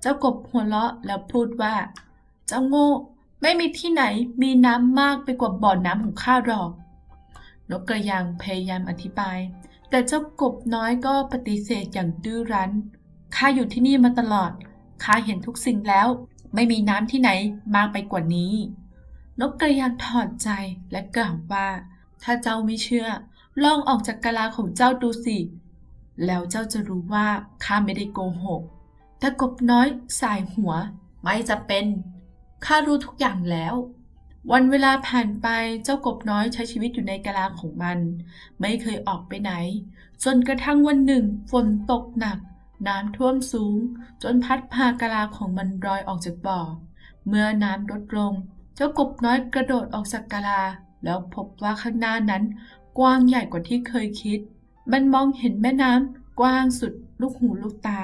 เจ้ากบหัวเราะแล้วพูดว่า เจ้าโง่ ไม่มีที่ไหนมีน้ำมากไปกว่าบ่อน้ำของข้าหรอก นกกระยางพยายามอธิบาย แต่เจ้ากบน้อยก็ปฏิเสธอย่างดื้อรั้น ข้าอยู่ที่นี่มาตลอด ข้าเห็นทุกสิ่งแล้ว ไม่มีน้ำที่ไหนมากไปกว่านี้ นกกระยางถอดใจและกล่าวว่า ถ้าเจ้าไม่เชื่อ ลองออกจากกะลาของเจ้าดูสิ แล้วเจ้าจะรู้ว่าข้าไม่ได้โกหก แต่กบน้อยสายหัว ไม่จะเป็นข้ารู้ทุกอย่างแล้ว วันเวลาผ่านไปเจ้ากบน้อยใช้ชีวิตอยู่ในกะลาของมัน ไม่เคยออกไปไหน จนกระทั่งวันหนึ่งฝนตกหนัก น้ำท่วมสูง จนพัดพากะลาของมันลอยออกจากบ่อ เมื่อน้ำลดลง เจ้ากบน้อยกระโดดออกจากกะลา แล้วพบว่าข้างหน้านั้น กว้างใหญ่กว่าที่เคยคิด มันมองเห็นแม่น้ำกว้างสุดลูกหูลูกตา